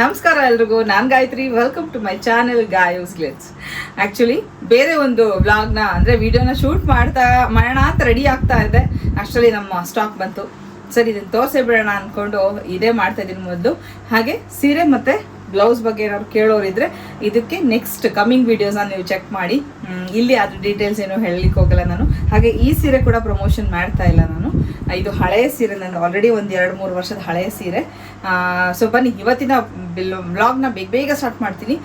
ನಮಸ್ಕಾರ ಎಲ್ರಿಗೂ, ನಾನು Gayathri. Welcome to my channel Gayo's Glitz actually ಬೇರೆ ಒಂದು ವ್ಲಾಗ್ನ ಅಂದರೆ ವಿಡಿಯೋನ ಶೂಟ್ ಮಾಡ್ತಾ, ಮಾಡೋಣ ಅಂತ ರೆಡಿ ಆಗ್ತಾ ಇದೆ. ಅಷ್ಟರಲ್ಲಿ ನಮ್ಮ ಸ್ಟಾಕ್ ಬಂತು. ಸರಿ ಇದನ್ನು ತೋರಿಸೇ ಬಿಡೋಣ ಅಂದ್ಕೊಂಡು ಇದೇ ಮಾಡ್ತಾ ಇದ್ದೀನಿ ಮೊದಲು. ಹಾಗೆ ಸೀರೆ ಮತ್ತು ಬ್ಲೌಸ್ ಬಗ್ಗೆ ಏನಾದ್ರು ಕೇಳೋರಿದ್ರೆ ಇದಕ್ಕೆ ನೆಕ್ಸ್ಟ್ ಕಮಿಂಗ್ ವಿಡಿಯೋಸ್ನ ನೀವು ಚೆಕ್ ಮಾಡಿ. ಇಲ್ಲಿ ಅದ್ರ ಡೀಟೇಲ್ಸ್ ಏನು ಹೇಳಲಿಕ್ಕೆ ಹೋಗಲ್ಲ ನಾನು. ಹಾಗೆ ಈ ಸೀರೆ ಕೂಡ ಪ್ರಮೋಷನ್ ಮಾಡ್ತಾ ಇಲ್ಲ ನಾನು. ಇದು ಹಳೆಯ ಸೀರೆ ನಾನು ಆಲ್ರೆಡಿ ಒಂದು ಎರಡು ಮೂರು ವರ್ಷದ ಹಳೆಯ ಸೀರೆ. ಸೊ ಬನ್ನಿ, ಇವತ್ತಿನ ಬ್ಲಾಗ್ನ ಬೇಗ ಬೇಗ ಸ್ಟಾರ್ಟ್ ಮಾಡ್ತೀನಿ.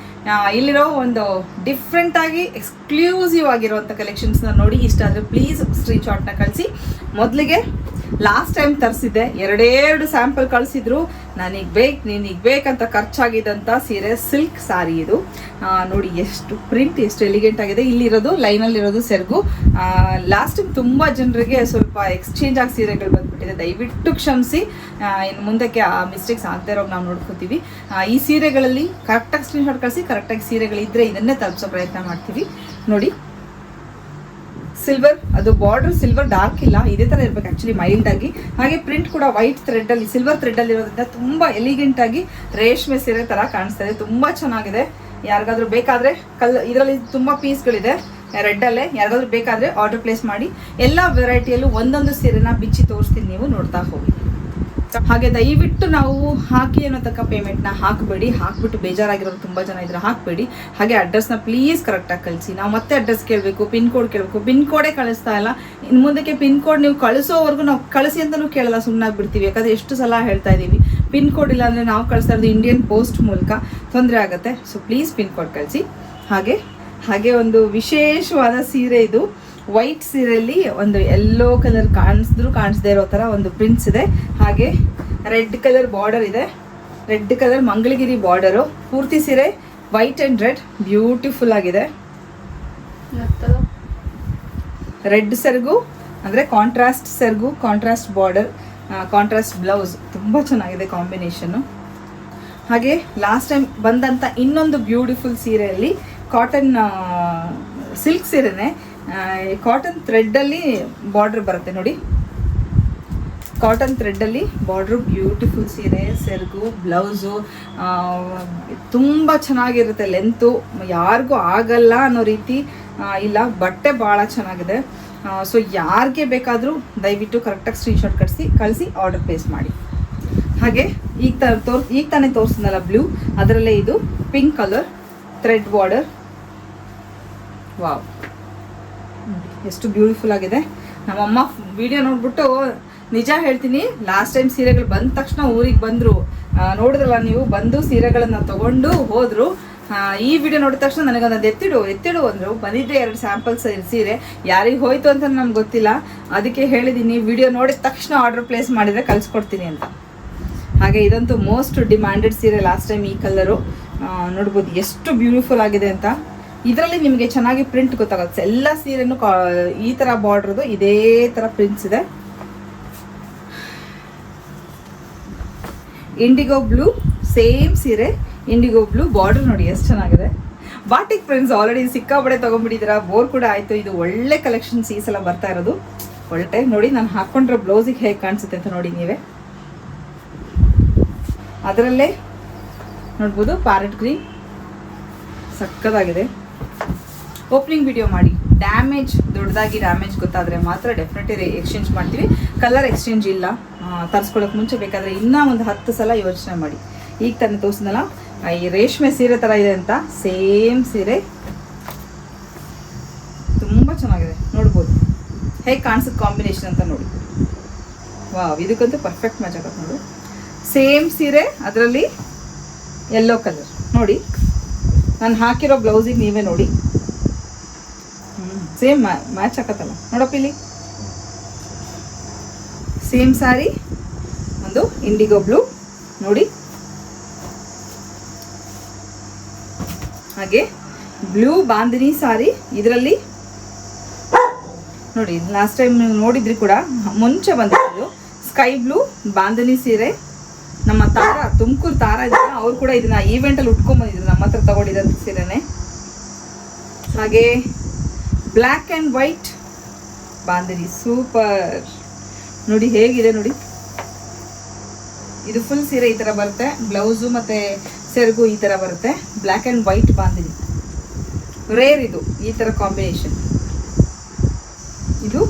ಇಲ್ಲಿರೋ ಒಂದು ಡಿಫ್ರೆಂಟ್ ಆಗಿ ಎಕ್ಸ್ಕ್ಲೂಸಿವ್ ಆಗಿರುವಂಥ ಕಲೆಕ್ಷನ್ಸ್ನ ನೋಡಿ ಇಷ್ಟ ಆದ್ರೆ ಪ್ಲೀಸ್ ಸ್ಕ್ರೀನ್ ಶಾಟ್ನ ಕಳಿಸಿ. ಮೊದಲಿಗೆ ಲಾಸ್ಟ್ ಟೈಮ್ ತರಿಸಿದ್ದೆ ಎರಡೆರಡು ಸ್ಯಾಂಪಲ್ ಕಳಿಸಿದ್ರು. ನನಗೆ ಬೇಕು, ನಿನಗೆ ಬೇಕಂತ ಖರ್ಚಾಗಿದ್ದಂಥ ಸೀರೆ ಸಿಲ್ಕ್ ಸಾರಿ ಇದು. ನೋಡಿ ಎಷ್ಟು ಪ್ರಿಂಟ್ ಎಷ್ಟು ಎಲಿಗೆಂಟ್ ಆಗಿದೆ. ಇಲ್ಲಿರೋದು ಲೈನಲ್ಲಿರೋದು ಸೆರಗು. ಲಾಸ್ಟ್ ಟೈಮ್ ತುಂಬ ಜನರಿಗೆ ಸ್ವಲ್ಪ ಎಕ್ಸ್ಚೇಂಜ್ ಆಗಿ ಸೀರೆಗಳು ಬಂದುಬಿಟ್ಟಿದೆ. ದಯವಿಟ್ಟು ಕ್ಷಮಿಸಿ. ಇನ್ನು ಮುಂದಕ್ಕೆ ಆ ಮಿಸ್ಟೇಕ್ಸ್ ಆಗದೆ ಇರೋ ನಾವು ನೋಡ್ಕೋತೀವಿ. ಈ ಸೀರೆಗಳಲ್ಲಿ ಕರೆಕ್ಟಾಗಿ ಸ್ಕ್ರೀನ್ಶಾಟ್ ಕಳಿಸಿ ಕರೆಕ್ಟಾಗಿ ಸೀರೆಗಳಿದ್ರೆ ಇದನ್ನೇ ತಲುಪಿಸೋ ಪ್ರಯತ್ನ ಮಾಡ್ತೀವಿ. ನೋಡಿ. ಸಿಲ್ವರ್ ಅದು ಬಾರ್ಡರ್ ಸಿಲ್ವರ್ ಡಾರ್ಕ್ ಇಲ್ಲ. ಇದೇ ತರ ಇರ್ಬೇಕು ಆ್ಯಕ್ಚುಲಿ ಮೈಲ್ಡ್ ಆಗಿ. ಹಾಗೆ ಪ್ರಿಂಟ್ ಕೂಡ ವೈಟ್ ಥ್ರೆಡ್ ಅಲ್ಲಿ ಸಿಲ್ವರ್ ಥ್ರೆಡ್ ಅಲ್ಲಿ ಇರೋದ್ರಿಂದ ತುಂಬಾ ಎಲಿಗೆಂಟ್ ಆಗಿ ರೇಷ್ಮೆ ಸೀರೆ ತರ ಕಾಣಿಸ್ತಾ ಇದೆ. ತುಂಬಾ ಚೆನ್ನಾಗಿದೆ. ಯಾರಿಗಾದ್ರೂ ಬೇಕಾದ್ರೆ ಕಲ್ ಇದರಲ್ಲಿ ತುಂಬಾ ರೆಡ್ ಅಲ್ಲೇ. ಯಾರಿಗಾದ್ರೂ ಬೇಕಾದ್ರೆ ಆರ್ಡರ್ ಪ್ಲೇಸ್ ಮಾಡಿ. ಎಲ್ಲ ವೆರೈಟಿಯಲ್ಲೂ ಒಂದೊಂದು ಸೀರೆನ ಬಿಚ್ಚಿ ತೋರಿಸ್ತೀನಿ ನೀವು ನೋಡ್ತಾ ಹೋಗಿ. ಹಾಗೆ ದಯವಿಟ್ಟು ನಾವು ಹಾಕಿ ಅನ್ನೋ ಪೇಮೆಂಟ್ ಪೇಮೆಂಟ್ನ ಹಾಕಬೇಡಿ. ಹಾಕ್ಬಿಟ್ಟು ಬೇಜಾರಾಗಿರೋರು ತುಂಬ ಜನ ಇದ್ರೆ ಹಾಕಬೇಡಿ. ಹಾಗೆ ಅಡ್ರೆಸ್ನ ಪ್ಲೀಸ್ ಕರೆಕ್ಟಾಗಿ ಕಳಿಸಿ. ನಾವು ಮತ್ತೆ ಅಡ್ರೆಸ್ ಕೇಳಬೇಕು ಪಿನ್ ಕೋಡ್ ಕೇಳಬೇಕು. ಪಿನ್ ಕೋಡೇ ಕಳಿಸ್ತಾ ಇಲ್ಲ. ಇನ್ನು ಮುಂದಕ್ಕೆ ಪಿನ್ ಕೋಡ್ ನೀವು ಕಳಿಸೋವರೆಗೂ ನಾವು ಕಳಿಸಿ ಅಂತಲೂ ಕೇಳಲ್ಲ ಸುಮ್ಮನಾಗಿ ಬಿಡ್ತೀವಿ ಯಾಕಂದ್ರೆ ಎಷ್ಟು ಸಲ ಹೇಳ್ತಾ ಇದ್ದೀವಿ ಪಿನ್ ಕೋಡ್ ಇಲ್ಲ ಅಂದರೆ ನಾವು ಕಳಿಸ್ತಾ ಇರೋದು ಇಂಡಿಯನ್ ಪೋಸ್ಟ್ ಮೂಲಕ. ತೊಂದರೆ ಆಗುತ್ತೆ. ಸೊ ಪ್ಲೀಸ್ ಪಿನ್ ಕೋಡ್ ಕಳಿಸಿ. ಹಾಗೆ ಹಾಗೆ ಒಂದು ವಿಶೇಷವಾದ ಸೀರೆ ಇದು. ವೈಟ್ ಸೀರೆಯಲ್ಲಿ ಒಂದು ಎಲ್ಲೋ ಕಲರ್ ಕಾಣಿಸಿದ್ರು ಕಾಣಿಸದೇ ಇರೋ ಥರ ಒಂದು ಪ್ರಿಂಟ್ಸ್ ಇದೆ. ಹಾಗೆ ರೆಡ್ ಕಲರ್ ಬಾರ್ಡರ್ ಇದೆ. ರೆಡ್ ಕಲರ್ ಮಂಗಳಗಿರಿ ಬಾರ್ಡರು ಪೂರ್ತಿ ಸೀರೆ ವೈಟ್ ಆ್ಯಂಡ್ ರೆಡ್ ಬ್ಯೂಟಿಫುಲ್ ಆಗಿದೆ. ರೆಡ್ ಸೆರ್ಗು ಅಂದರೆ ಕಾಂಟ್ರಾಸ್ಟ್ ಸೆರ್ಗು ಕಾಂಟ್ರಾಸ್ಟ್ ಬಾರ್ಡರ್ ಕಾಂಟ್ರಾಸ್ಟ್ ಬ್ಲೌಸ್ ತುಂಬ ಚೆನ್ನಾಗಿದೆ ಕಾಂಬಿನೇಷನ್ನು ಹಾಗೆ ಲಾಸ್ಟ್ ಟೈಮ್ ಬಂದಂಥ ಇನ್ನೊಂದು ಬ್ಯೂಟಿಫುಲ್ ಸೀರೆಯಲ್ಲಿ ಕಾಟನ್ ಸಿಲ್ಕ್ ಸೀರೆನೆ ಕಾಟನ್ ಥ್ರೆಡ್ಡಲ್ಲಿ ಬಾರ್ಡ್ರ್ ಬರುತ್ತೆ ನೋಡಿ. ಕಾಟನ್ ಥ್ರೆಡ್ಡಲ್ಲಿ ಬಾರ್ಡ್ರು ಬ್ಯೂಟಿಫುಲ್ ಸೀರೆ, ಸೆರಗು ಬ್ಲೌಸು ತುಂಬ ಚೆನ್ನಾಗಿರುತ್ತೆ ಲೆಂತು ಯಾರಿಗೂ ಆಗಲ್ಲ ಅನ್ನೋ ರೀತಿ ಇಲ್ಲ, ಬಟ್ಟೆ ಭಾಳ ಚೆನ್ನಾಗಿದೆ. ಸೊ ಯಾರಿಗೆ ಬೇಕಾದರೂ ದಯವಿಟ್ಟು ಕರೆಕ್ಟಾಗಿ ಸ್ಕ್ರೀನ್ಶಾಟ್ ಕಳಿಸಿ ಕಳಿಸಿ ಆರ್ಡರ್ ಪ್ಲೇಸ್ ಮಾಡಿ. ಹಾಗೆ ಈಗ ತ, ತೋರ್, ಈಗ ತಾನೇ ತೋರಿಸಿದ್ನಲ್ಲ ಬ್ಲೂ ಅದರಲ್ಲೇ ಇದು pink colour thread border wow ಎಷ್ಟು ಬ್ಯೂಟಿಫುಲ್ ಆಗಿದೆ. ನಮ್ಮಮ್ಮ ವಿಡಿಯೋ ನೋಡ್ಬಿಟ್ಟು ನಿಜ ಹೇಳ್ತೀನಿ ಲಾಸ್ಟ್ ಟೈಮ್ ಸೀರೆಗಳು ಬಂದ ತಕ್ಷಣ ಊರಿಗೆ ಬಂದರು. ನೋಡಿದ್ರಲ್ಲ ನೀವು, ಬಂದು ಸೀರೆಗಳನ್ನು ತೊಗೊಂಡು ಹೋದರು. ಈ ವಿಡಿಯೋ ನೋಡಿದ ತಕ್ಷಣ ನನಗೊಂದು ಎತ್ತಿಡು ಎತ್ತಿಡು ಅಂದರು. ಬಂದಿದ್ದೆ ಎರಡು ಸ್ಯಾಂಪಲ್ಸ್ ಸೀರೆ ಯಾರಿಗೆ ಹೋಯ್ತು ಅಂತ ನಮ್ಗೆ ಗೊತ್ತಿಲ್ಲ. ಅದಕ್ಕೆ ಹೇಳಿದ್ದೀನಿ ವಿಡಿಯೋ ನೋಡಿದ ತಕ್ಷಣ ಆರ್ಡರ್ ಪ್ಲೇಸ್ ಮಾಡಿದರೆ ಕಳಿಸ್ಕೊಡ್ತೀನಿ ಅಂತ. ಹಾಗೆ ಇದಂತೂ ಮೋಸ್ಟ್ ಡಿಮ್ಯಾಂಡೆಡ್ ಸೀರೆ ಲಾಸ್ಟ್ ಟೈಮ್ ಈ ಕಲರು. ನೋಡ್ಬೋದು, ಎಷ್ಟು ಬ್ಯೂಟಿಫುಲ್ ಆಗಿದೆ ಅಂತ. ಇದರಲ್ಲಿ ನಿಮಗೆ ಚೆನ್ನಾಗಿ ಪ್ರಿಂಟ್ ಗೊತ್ತಾಗುತ್ತೆ. ಎಲ್ಲ ಸೀರೆನೂ ಈ ಥರ ಬಾರ್ಡ್ರದು ಇದೇ ಥರ ಪ್ರಿಂಟ್ಸ್ ಇದೆ. ಇಂಡಿಗೋ ಬ್ಲೂ ಸೇಮ್ ಸೀರೆ. ಇಂಡಿಗೋ ಬ್ಲೂ ಬಾರ್ಡರ್ ನೋಡಿ ಎಷ್ಟು ಚೆನ್ನಾಗಿದೆ. ಬಾಟಿಕ್ ಫ್ರೆಂಡ್ಸ್ ಆಲ್ರೆಡಿ ಸಿಕ್ಕಾಪಡೆ ತೊಗೊಂಡ್ಬಿಟ್ಟಿದ್ದೀರಾ? ಬೋರ್ ಕೂಡ ಆಯಿತು. ಇದು ಒಳ್ಳೆ ಕಲೆಕ್ಷನ್ಸ್ ಈ ಸಲ ಬರ್ತಾ ಇರೋದು. ಒಳ್ಳೆ ನೋಡಿ, ನಾನು ಹಾಕ್ಕೊಂಡ್ರೆ ಬ್ಲೌಸಿಗೆ ಹೇಗೆ ಕಾಣಿಸುತ್ತೆ ಅಂತ ನೋಡಿ ನೀವೇ. ಅದರಲ್ಲೇ ನೋಡ್ಬೋದು ಪ್ಯಾರೆಟ್ ಗ್ರೀನ್ ಸಕ್ಕದಾಗಿದೆ. ಓಪನಿಂಗ್ ವಿಡಿಯೋ ಮಾಡಿ. ಡ್ಯಾಮೇಜ್ ದೊಡ್ಡದಾಗಿ ಡ್ಯಾಮೇಜ್ ಗೊತ್ತಾದರೆ ಮಾತ್ರ ಡೆಫಿನೆಟ್ಲಿ ಎಕ್ಸ್ಚೇಂಜ್ ಮಾಡ್ತೀವಿ. ಕಲರ್ ಎಕ್ಸ್ಚೇಂಜ್ ಇಲ್ಲ. ತರಿಸ್ಕೊಳ್ಳೋಕೆ ಮುಂಚೆ ಬೇಕಾದರೆ ಇನ್ನೂ ಒಂದು ಹತ್ತು ಸಲ ಯೋಚನೆ ಮಾಡಿ. ಈಗ ತಾನೇ ತೋರಿಸ್ನಲ್ಲ ಈ ರೇಷ್ಮೆ ಸೀರೆ ಥರ ಇದೆ ಅಂತ ಸೇಮ್ ಸೀರೆ. ತುಂಬ ಚೆನ್ನಾಗಿದೆ. ನೋಡ್ಬೋದು. ಹೇಗೆ ಕಾಣಿಸುತ್ತೆ ಕಾಂಬಿನೇಷನ್ ಅಂತ ನೋಡಿ. ವಾವ್ ಇದಕ್ಕಂತೂ ಪರ್ಫೆಕ್ಟ್ ಮ್ಯಾಚ್ ಆಗುತ್ತೆ ನೋಡು. ಸೇಮ್ ಸೀರೆ, ಅದರಲ್ಲಿ ಯೆಲ್ಲೋ ಕಲರ್ ನೋಡಿ, ನಾನು ಹಾಕಿರೋ ಬ್ಲೌಸಿಗೆ ನೀವೇ ನೋಡಿ. ಸೇಮ್ ಮ್ಯಾಚ್ ಹಾಕತ್ತಲ್ಲ ನೋಡಪ್ಪ ಇಲ್ಲಿ. ಸೇಮ್ ಸಾರಿ ಒಂದು ಇಂಡಿಗೋ ಬ್ಲೂ ನೋಡಿ. ಹಾಗೆ ಬ್ಲೂ ಬಾಂದಿನಿ ಸಾರಿ ಇದರಲ್ಲಿ. ನೋಡಿ ಲಾಸ್ಟ್ ಟೈಮ್ ನೀವು ನೋಡಿದ್ರಿ ಕೂಡ, ಮುಂಚೆ ಬಂದಿದ್ದು ಸ್ಕೈ ಬ್ಲೂ ಬಾಂದನಿ ಸೀರೆ. ನಮ್ಮ ತಾರ ತುಮಕೂರು ತಾರ ಇದ್ದಾರೆ ಅವ್ರು ಕೂಡ ಇದನ್ನ ಈವೆಂಟಲ್ಲಿ ಉಟ್ಕೊಂಡ್ಬಂದಿದ್ರು ನಮ್ಮ ಹತ್ರ ತಗೊಂಡಿದ್ದಂಥ ಸೀರೆನೆ. ಹಾಗೆ black and white bandhani super ನೋಡಿ ಹೇಗಿದೆ ನೋಡಿ. ಇದು ಫುಲ್ ಸೀರೆ ಈ ಥರ ಬರುತ್ತೆ. ಬ್ಲೌಸು ಮತ್ತು ಸೆರಗು ಈ ಥರ ಬರುತ್ತೆ. Black and white bandhani rare ಇದು, ಈ ಥರ ಕಾಂಬಿನೇಷನ್ ಇದು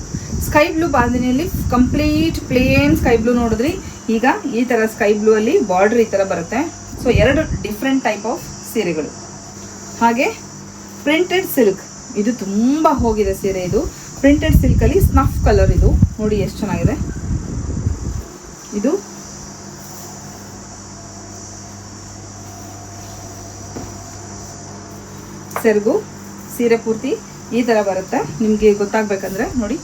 ಸ್ಕೈ ಬ್ಲೂ ಬಾಂದಿನಿಯಲ್ಲಿ ಕಂಪ್ಲೀಟ್ ಪ್ಲೇನ್ ಸ್ಕೈ ಬ್ಲೂ ನೋಡಿದ್ರಿ. ಈಗ ಈ ಥರ ಸ್ಕೈ ಬ್ಲೂ ಅಲ್ಲಿ ಬಾರ್ಡರ್ ಈ ಥರ ಬರುತ್ತೆ. ಸೊ ಎರಡು ಡಿಫ್ರೆಂಟ್ ಟೈಪ್ ಆಫ್ ಸೀರೆಗಳು. ಹಾಗೆ ಪ್ರಿಂಟೆಡ್ ಸಿಲ್ಕ್ ಇದು ತುಂಬ ಹೋಗಿದೆ ಸೀರೆ ಇದು. ಪ್ರಿಂಟೆಡ್ ಸಿಲ್ಕಲ್ಲಿ ಸ್ನಫ್ ಕಲರ್ ಇದು. ನೋಡಿ ಎಷ್ಟು ಚೆನ್ನಾಗಿದೆ. ಇದು ಸೆರಗು, ಸೀರೆ ಪೂರ್ತಿ ಈ ಥರ ಬರುತ್ತೆ. ನಿಮಗೆ ಗೊತ್ತಾಗಬೇಕಂದ್ರೆ ನೋಡಿ.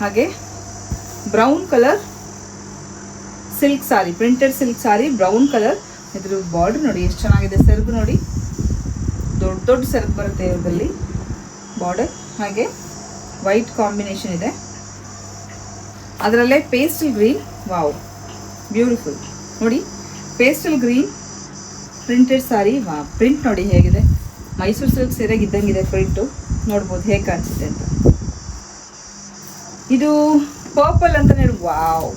ಹಾಗೆ brown colour silk sari printed silk sari brown colour ಇದ್ರ ಬಾರ್ಡರ್ ನೋಡಿ ಎಷ್ಟು ಚೆನ್ನಾಗಿದೆ, ಸೆರಗು ನೋಡಿ. ದೊಡ್ಡ ಸೆರಗು ಬರುತ್ತೆ ಇದರಲ್ಲಿ ಬಾರ್ಡರ್ ಹಾಗೆ ವೈಟ್ ಕಾಂಬಿನೇಷನ್ ಇದೆ. ಅದರಲ್ಲೇ ಪೇಸ್ಟಲ್ ಗ್ರೀನ್ ವಾವ್ ಬ್ಯೂಟಿಫುಲ್ ನೋಡಿ ಪೇಸ್ಟಲ್ ಗ್ರೀನ್ ಪ್ರಿಂಟೆಡ್ ಸಾರಿ ವಾ ಪ್ರಿಂಟ್ ನೋಡಿ ಹೇಗಿದೆ. ಮೈಸೂರು ಸಿಲ್ಕ್ ಸೀರೆಗೆ ಇದ್ದಂಗಿದೆ ಪ್ರಿಂಟು ನೋಡ್ಬೋದು ಹೇಗೆ ಕಾಣಿಸುತ್ತೆ ಅಂತ. ಇದು ಪರ್ಪಲ್ ಅಂತ ಹೇಳಿ ವಾವ್